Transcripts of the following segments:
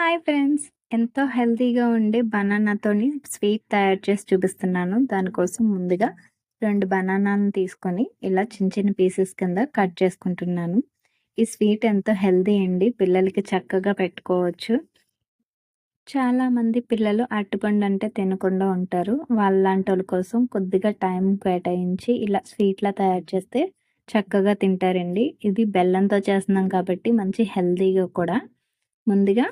Hi friends. ఎంతో హెల్తీగా ఉండే బనానాతోని స్వీట్ తయారు చేసి చూపిస్తున్నాను. దానికోసం ముందుగా రెండు బనానాలను తీసుకొని ఇలా చిన్న చిన్న పీసెస్ కింద కట్ చేసుకుంటున్నాను. ఈ స్వీట్ ఎంతో హెల్తీ అండి. పిల్లలకి చక్కగా పెట్టుకోవచ్చు. చాలామంది పిల్లలు అరటిపండు అంటే తినకుండా ఉంటారు. వాళ్ళలాంటి వాళ్ళ కోసం కొద్దిగా టైం కేటాయించి ఇలా స్వీట్లా తయారు చేస్తే చక్కగా తింటారండి. ఇది బెల్లంతో చేస్తున్నాం కాబట్టి మంచి హెల్తీగా కూడా. ముందుగా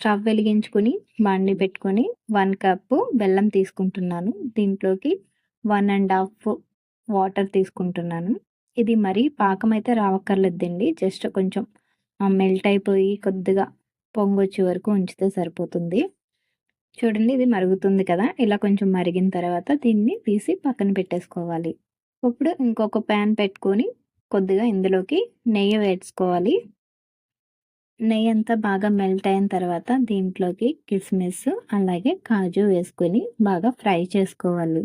స్టవ్ వెలిగించుకొని బండి పెట్టుకొని వన్ కప్పు బెల్లం తీసుకుంటున్నాను. దీంట్లోకి వన్ అండ్ హాఫ్ వాటర్ తీసుకుంటున్నాను. ఇది మరీ పాకం అయితే రావక్కర్లేదండి. జస్ట్ కొంచెం మెల్ట్ అయిపోయి కొద్దిగా పొంగొచ్చే వరకు ఉంచితే సరిపోతుంది. చూడండి ఇది మరుగుతుంది కదా. ఇలా కొంచెం మరిగిన తర్వాత దీన్ని తీసి పక్కన పెట్టేసుకోవాలి. ఇప్పుడు ఇంకొక ప్యాన్ పెట్టుకొని కొద్దిగా ఇందులోకి నెయ్యి వేసుకోవాలి. నెయ్యి అంతా బాగా మెల్ట్ అయిన తర్వాత దీంట్లోకి కిస్మిస్ అలాగే కాజు వేసుకొని బాగా ఫ్రై చేసుకోవాలి.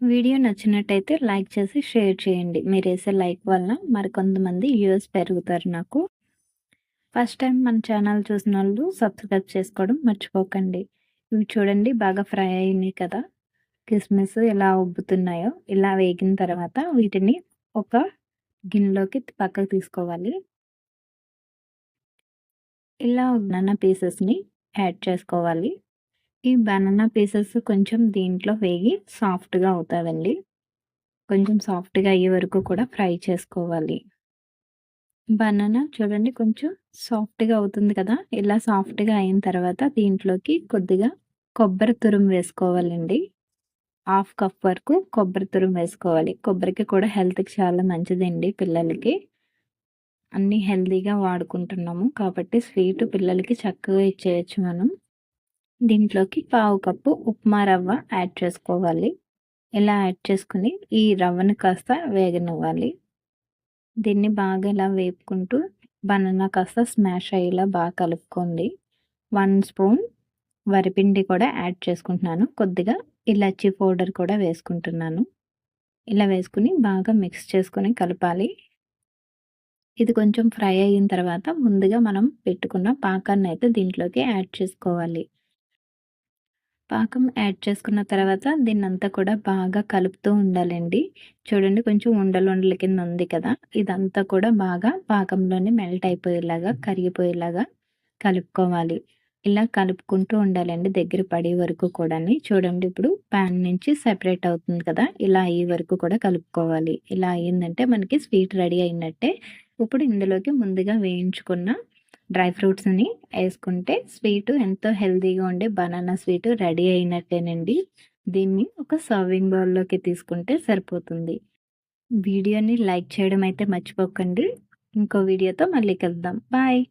వీడియో నచ్చినట్టయితే లైక్ చేసి షేర్ చేయండి. మీరు వేసే లైక్ వల్ల మరికొంతమంది యూఎస్ పెరుగుతారు నాకు. ఫస్ట్ టైం మన ఛానల్ చూసిన వాళ్ళు సబ్స్క్రైబ్ చేసుకోవడం మర్చిపోకండి. ఇవి చూడండి బాగా ఫ్రై అయినాయి కదా. కిస్మిస్ ఎలా ఉబ్బుతున్నాయో ఇలా వేగిన తర్వాత వీటిని ఒక గిన్నెలోకి పక్కకు తీసుకోవాలి. ఇలా బనానా పీసెస్ని యాడ్ చేసుకోవాలి. ఈ బనానా పీసెస్ కొంచెం దీంట్లో వేగి సాఫ్ట్గా అవుతుందండి. కొంచెం సాఫ్ట్గా అయ్యే వరకు కూడా ఫ్రై చేసుకోవాలి. బనానా చూడండి కొంచెం సాఫ్ట్గా అవుతుంది కదా! ఇలా సాఫ్ట్గా అయిన తర్వాత దీంట్లోకి కొద్దిగా కొబ్బరి తురుం వేసుకోవాలండి. హాఫ్ కప్ వరకు కొబ్బరి తురుం వేసుకోవాలి. కొబ్బరికి కూడా హెల్త్కి చాలా మంచిదండి పిల్లలకి. అన్నీ హెల్తీగా వాడుకుంటున్నాము. కాబట్టి స్వీట్ పిల్లలకి చక్కగా ఇచ్చేయచ్చు మనం. దీంట్లోకి పావు కప్పు ఉప్మా రవ్వ యాడ్ చేసుకోవాలి. ఇలా యాడ్ చేసుకుని ఈ రవ్వను కాస్త వేగనివ్వాలి. దీన్ని బాగా ఇలా వేపుకుంటూ బనానా కాస్త స్మాష్ అయ్యేలా బాగా కలుపుకోండి. వన్ స్పూన్ వరిపిండి కూడా యాడ్ చేసుకుంటున్నాను. కొద్దిగా ఇలాచీ పౌడర్ కూడా వేసుకుంటున్నాను. ఇలా వేసుకుని బాగా మిక్స్ చేసుకొని కలపాలి. ఇది కొంచెం ఫ్రై అయిన తర్వాత ముందుగా మనం పెట్టుకున్న పాకాన్ని అయితే దీంట్లోకి యాడ్ చేసుకోవాలి. పాకం యాడ్ చేసుకున్న తర్వాత దీన్నంతా కూడా బాగా కలుపుతూ ఉండాలండి. చూడండి కొంచెం ఉండలు ఉండల కింద ఉంది కదా ఇదంతా కూడా బాగా పాకంలోనే మెల్ట్ అయిపోయేలాగా కరిగిపోయేలాగా కలుపుకోవాలి. ఇలా కలుపుకుంటూ ఉండాలండి దగ్గర పడే వరకు కూడా చూడండి ఇప్పుడు ప్యాన్ నుంచి సెపరేట్ అవుతుంది కదా ఇలా అయ్యే వరకు కూడా కలుపుకోవాలి. ఇలా అయ్యిందంటే మనకి స్వీట్ రెడీ అయినట్టే ఇప్పుడు ఇందులోకి ముందుగా వేయించుకున్న డ్రై ఫ్రూట్స్ని వేసుకుంటే స్వీటు ఎంతో హెల్తీగా ఉండే బనానా స్వీటు రెడీ అయినట్టేనండి. దీన్ని ఒక సర్వింగ్ బౌల్లోకి తీసుకుంటే సరిపోతుంది. వీడియోని లైక్ చేయడం అయితే మర్చిపోకండి. ఇంకో వీడియోతో మళ్ళీ కలుద్దాం. బాయ్!